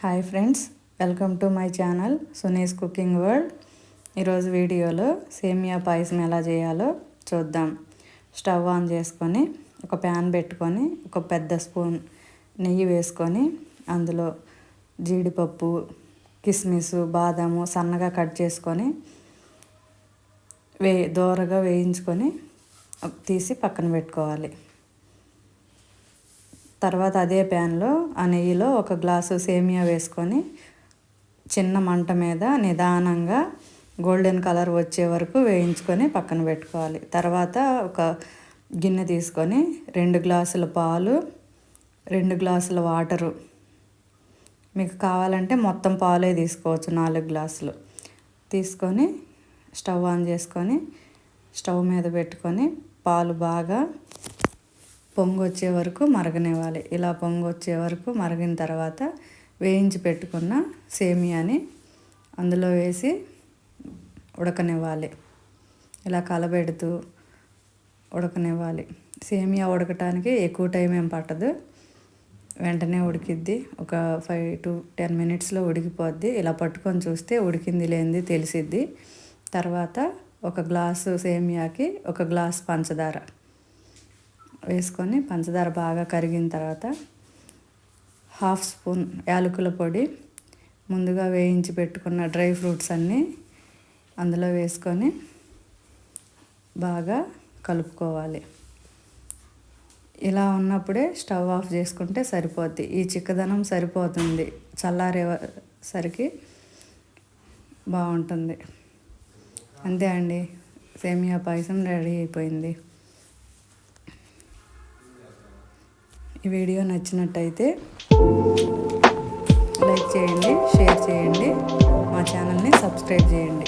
Hi friends welcome to my channel Suni's cooking world ఈరోజు వీడియోలో సేమియా పాయసం ఎలా చేయాలో చూద్దాం. స్టవ్ ఆన్ చేసుకొని ఒక ప్యాన్ పెట్టుకొని ఒక పెద్ద స్పూన్ నెయ్యి వేసుకొని అందులో జీడిపప్పు కిస్మిస్ బాదాము సన్నగా కట్ చేసుకొని వే దోరగా వేయించుకొని తీసి పక్కన పెట్టుకోవాలి. తర్వాత అదే ప్యాన్లో ఆ నెయ్యిలో ఒక గ్లాసు సేమియా వేసుకొని చిన్న మంట మీద నిదానంగా గోల్డెన్ కలర్ వచ్చే వరకు వేయించుకొని పక్కన పెట్టుకోవాలి. తర్వాత ఒక గిన్నె తీసుకొని రెండు గ్లాసుల పాలు రెండు గ్లాసుల వాటరు. మీకు కావాలంటే మొత్తం పాలే తీసుకోవచ్చు నాలుగు గ్లాసులు. తీసుకొని స్టవ్ ఆన్ చేసుకొని స్టవ్ మీద పెట్టుకొని పాలు బాగా పొంగు వచ్చే వరకు మరగనివ్వాలి. ఇలా పొంగు వచ్చే వరకు మరిగిన తర్వాత వేయించి పెట్టుకున్న సేమియాని అందులో వేసి ఉడకనివ్వాలి. ఇలా కలబెడుతూ ఉడకనివ్వాలి. సేమియా ఉడకటానికి ఎక్కువ టైం ఏం పట్టదు. వెంటనే ఉడికిద్ది. ఒక ఫైవ్ టు టెన్ మినిట్స్లో ఉడికిపోద్ది. ఇలా పట్టుకొని చూస్తే ఉడికింది లేనిది తెలిసిద్ది. తర్వాత ఒక గ్లాసు సేమియాకి ఒక గ్లాస్ పంచదార. వేసుకొని పంచదార బాగా కరిగిన తర్వాత హాఫ్ స్పూన్ యాలకుల పొడి ముందుగా వేయించి పెట్టుకున్న డ్రై ఫ్రూట్స్ అన్నీ అందులో వేసుకొని బాగా కలుపుకోవాలి. ఇలా ఉన్నప్పుడే స్టవ్ ఆఫ్ చేసుకుంటే సరిపోద్ది. ఈ చిక్కదనం సరిపోతుంది. చల్లారేసరికి బాగుంటుంది. అంతే అండి. సేమియా పాయసం రెడీ అయిపోయింది. ఈ వీడియో నచ్చినట్టయితే లైక్ చేయండి షేర్ చేయండి మా ఛానల్ని సబ్స్క్రైబ్ చేయండి.